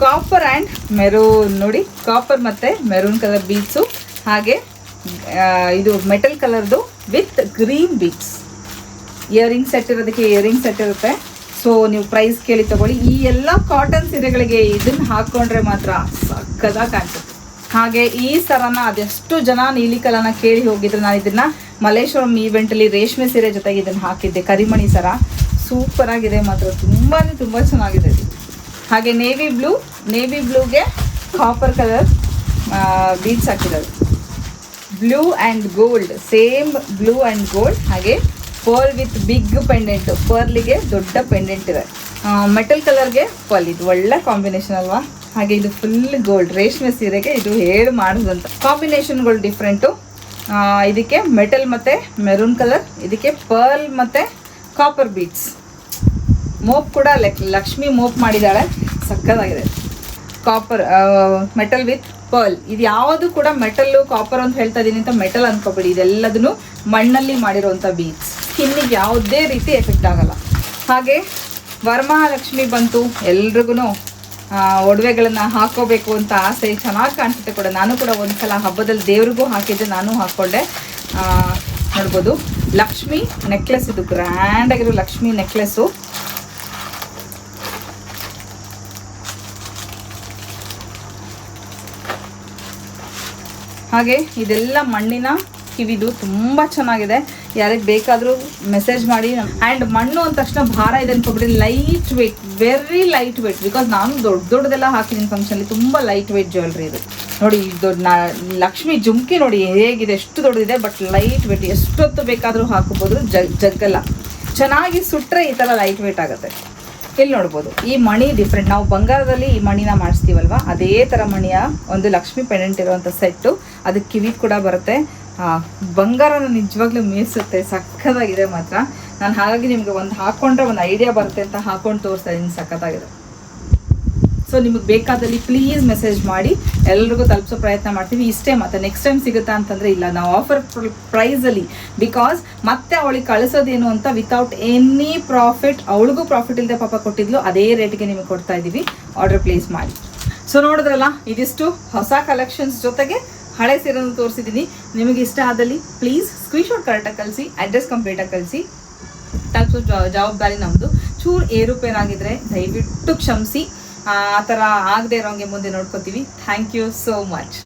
ಕಾಪರ್ ಆ್ಯಂಡ್ ಮೆರೂನ್ ನೋಡಿ ಕಾಪರ್ ಮತ್ತು ಮೆರೂನ್ ಕಲರ್ ಬೀಟ್ಸು ಹಾಗೆ ಇದು ಮೆಟಲ್ ಕಲರ್ದು with green beads earring set ಇರೋದಕ್ಕೆ ಇಯರಿಂಗ್ ಸೆಟ್ ಇರುತ್ತೆ. ಸೊ ನೀವು ಪ್ರೈಸ್ ಕೇಳಿ ತಗೊಳ್ಳಿ. ಈ ಎಲ್ಲ ಕಾಟನ್ ಸೀರೆಗಳಿಗೆ ಇದನ್ನ ಹಾಕೊಂಡ್ರೆ ಮಾತ್ರ ಸಕ್ಕದಾಗಿ ಕಾಣ್ತದೆ. ಹಾಗೆ ಈ ಸರನ ಅದೆಷ್ಟು ಜನ ನೀಲಿ ಕಲರ್ನ ಕೇಳಿ ಹೋಗಿದ್ರು. ನಾನು ಇದನ್ನ ಮಲೇಶ್ವರಂ ಈವೆಂಟಲ್ಲಿ ರೇಷ್ಮೆ ಸೀರೆ ಜೊತೆಗೆ ಇದನ್ನ ಹಾಕಿದ್ದೆ. ಕರಿಮಣಿ ಸರ. ಸೂಪರ್ ಆಗಿದೆ ಮಾತ್ರ. ತುಂಬಾನೇ, ತುಂಬಾ ಚೆನ್ನಾಗಿದೆ. ಹಾಗೆ ನೇವಿ ಬ್ಲೂ ನೇವಿ ಬ್ಲೂಗೆ ಕಾಪರ್ ಕಲರ್ ಬೀಡ್ಸ್ ಹಾಕಿರೋದು. Blue and gold same blue and gold ಹಾಗೆ ಪರ್ಲ್ ವಿತ್ ಬಿಗ್ ಪೆಂಡೆಂಟು ಪರ್ಲಿಗೆ ದೊಡ್ಡ ಪೆಂಡೆಂಟ್ ಇದೆ. ಮೆಟಲ್ ಕಲರ್ಗೆ ಪರ್ಲ್ ಇದು ಒಳ್ಳೆ ಕಾಂಬಿನೇಷನ್ ಅಲ್ವಾ? ಹಾಗೆ ಇದು ಫುಲ್ ಗೋಲ್ಡ್ ರೇಷ್ಮೆ ಸೀರೆಗೆ ಇದು ಹೇಳಿ ಮಾಡೋದಂತ. ಕಾಂಬಿನೇಷನ್ಗಳು ಡಿಫ್ರೆಂಟು ಇದಕ್ಕೆ ಮೆಟಲ್ ಮತ್ತು ಮೆರೂನ್ ಕಲರ್ ಇದಕ್ಕೆ ಪರ್ಲ್ ಮತ್ತು ಕಾಪರ್ ಬೀಟ್ಸ್ ಮೋಪ್ ಕೂಡ ಲಕ್- ಲಕ್ಷ್ಮಿ ಮೋಪ್ ಮಾಡಿದ್ದಾಳೆ. ಸಕ್ಕದಾಗಿದೆ ಕಾಪರ್ ಮೆಟಲ್ ವಿತ್ ಪರ್ಲ್ ಇದು ಯಾವುದು ಕೂಡ ಮೆಟಲ್ಲು ಕಾಪರ್ ಅಂತ ಹೇಳ್ತಾ ಇದೀನಿ ಅಂತ ಮೆಟಲ್ ಅನ್ಕೋಬೇಡಿ. ಇದೆಲ್ಲದನ್ನು ಮಣ್ಣಲ್ಲಿ ಮಾಡಿರುವಂಥ ಬೀಚ್ ಸ್ಕಿನ್ನಿಗೆ ಯಾವುದೇ ರೀತಿ ಎಫೆಕ್ಟ್ ಆಗಲ್ಲ. ಹಾಗೆ ವರಮಹಾಲಕ್ಷ್ಮಿ ಬಂತು. ಎಲ್ರಿಗೂ ಒಡವೆಗಳನ್ನು ಹಾಕೋಬೇಕು ಅಂತ ಆಸೆ ಚೆನ್ನಾಗಿ ಕಾಣಿಸುತ್ತೆ ಕೂಡ. ನಾನು ಕೂಡ ಒಂದ್ಸಲ ಹಬ್ಬದಲ್ಲಿ ದೇವ್ರಿಗೂ ಹಾಕಿದ್ದೆ, ನಾನು ಹಾಕ್ಕೊಂಡೆ. ನೋಡ್ಬೋದು. ಲಕ್ಷ್ಮಿ ನೆಕ್ಲೆಸ್ ಇದು ಗ್ರ್ಯಾಂಡ್ ಆಗಿರೋ ಲಕ್ಷ್ಮಿ ನೆಕ್ಲೆಸ್ಸು ಹಾಗೆ ಇದೆಲ್ಲ ಮಣ್ಣಿನ ಕಿವಿದು ತುಂಬ ಚೆನ್ನಾಗಿದೆ. ಯಾರಿಗೆ ಬೇಕಾದರೂ ಮೆಸೇಜ್ ಮಾಡಿ ಆ್ಯಂಡ್ ಮಣ್ಣು ಅಂದ ತಕ್ಷಣ ಭಾರ ಇದೆ ಅನ್ಕೊಬಿಡಿ light weight very light weight because ನಾನು ದೊಡ್ಡ ದೊಡ್ಡದೆಲ್ಲ ಹಾಕಿದ್ದೀನಿ ಫಂಕ್ಷನಲ್ಲಿ ತುಂಬ ಲೈಟ್ ವೆಯ್ಟ್ ಜ್ಯುವೆಲ್ರಿ ಇದು. ನೋಡಿ ಇದು ನಾ ಲಕ್ಷ್ಮಿ ಜುಮ್ಕಿ ನೋಡಿ ಹೇಗಿದೆ, ಎಷ್ಟು ದೊಡ್ಡದಿದೆ ಬಟ್ ಲೈಟ್ ವೆಯ್ಟ್ ಎಷ್ಟೊತ್ತು ಬೇಕಾದರೂ ಹಾಕೋಬೋದು, ಜಗ್ ಜಗ್ಗಲ್ಲ. ಚೆನ್ನಾಗಿ ಸುಟ್ಟರೆ ಈ ಥರ ಲೈಟ್ ವೆಯ್ಟ್ ಆಗುತ್ತೆ. ಇಲ್ಲಿ ನೋಡ್ಬೋದು. ಈ ಮಣಿ ಡಿಫ್ರೆಂಟ್ ನಾವು ಬಂಗಾರದಲ್ಲಿ ಈ ಮಣಿನ ಮಾಡಿಸ್ತೀವಲ್ವ? ಅದೇ ಥರ ಮಣಿಯ ಒಂದು ಲಕ್ಷ್ಮಿ ಪೆಂಡೆಂಟ್ ಇರುವಂಥ ಸೆಟ್ಟು ಅದು ಕಿವಿ ಕೂಡ ಬರುತ್ತೆ. ಬಂಗಾರನ ನಿಜವಾಗ್ಲೂ ಮೀಸುತ್ತೆ ಸಖತ್ತಾಗಿದೆ ಮಾತ್ರ. ನಾನು ಹಾಗಾಗಿ ನಿಮ್ಗೆ ಒಂದು ಹಾಕೊಂಡ್ರೆ ಒಂದು ಐಡಿಯಾ ಬರುತ್ತೆ ಅಂತ ಹಾಕೊಂಡು ತೋರಿಸ್ತಾ ಇದ್ದೀನಿ ಸಖತ್ತಾಗಿದೆ. ಸೊ ನಿಮಗೆ ಬೇಕಾದಲ್ಲಿ ಪ್ಲೀಸ್ ಮೆಸೇಜ್ ಮಾಡಿ. ಎಲ್ಲರಿಗೂ ತಲುಪಿಸೋ ಪ್ರಯತ್ನ ಮಾಡ್ತೀವಿ. ಇಷ್ಟೇ ಮತ್ತೆ ನೆಕ್ಸ್ಟ್ ಟೈಮ್ ಸಿಗುತ್ತಾ ಅಂತಂದ್ರೆ ಇಲ್ಲ. ನಾವು ಆಫರ್ ಪ್ರೈಸಲ್ಲಿ ಬಿಕಾಸ್ ಮತ್ತೆ ಅವಳಿಗೆ ಕಳಿಸೋದೇನು ಅಂತ ವಿತೌಟ್ ಎನಿ ಪ್ರಾಫಿಟ್ ಅವಳಿಗೂ ಪ್ರಾಫಿಟ್ ಇಲ್ಲದೆ ಪಾಪ ಕೊಟ್ಟಿದ್ಲು. ಅದೇ ರೇಟ್ಗೆ ನಿಮಗೆ ಕೊಡ್ತಾ ಇದ್ದೀವಿ. ಆರ್ಡರ್ ಪ್ಲೇಸ್ ಮಾಡಿ. ಸೊ ನೋಡಿದ್ರಲ್ಲ, ಇದಿಷ್ಟು ಹೊಸ ಕಲೆಕ್ಷನ್ಸ್ ಜೊತೆಗೆ ಹಳೆ ಸೀರೆಯನ್ನು ತೋರಿಸಿದ್ದೀನಿ. ನಿಮಗೆ ಇಷ್ಟ ಆದಲ್ಲಿ ಪ್ಲೀಸ್ ಸ್ಕ್ರೀನ್ಶಾಟ್ ಕರೆಕ್ಟಾಗಿ ಕಳಿಸಿ ಅಡ್ರೆಸ್ ಕಂಪ್ಲೀಟಾಗಿ ಕಳಿಸಿ. ತಲುಪಿಸೋ ಜವಾಬ್ದಾರಿ ನಮ್ಮದು ಚೂರು ಏರುಪೇರಾಗಿದ್ರೆ ದಯವಿಟ್ಟು ಕ್ಷಮಿಸಿ. ಆ ಥರ ಆಗದೆ ಇರೋಂಗೆ ಮುಂದೆ ನೋಡ್ಕೋತೀವಿ. Thank you so much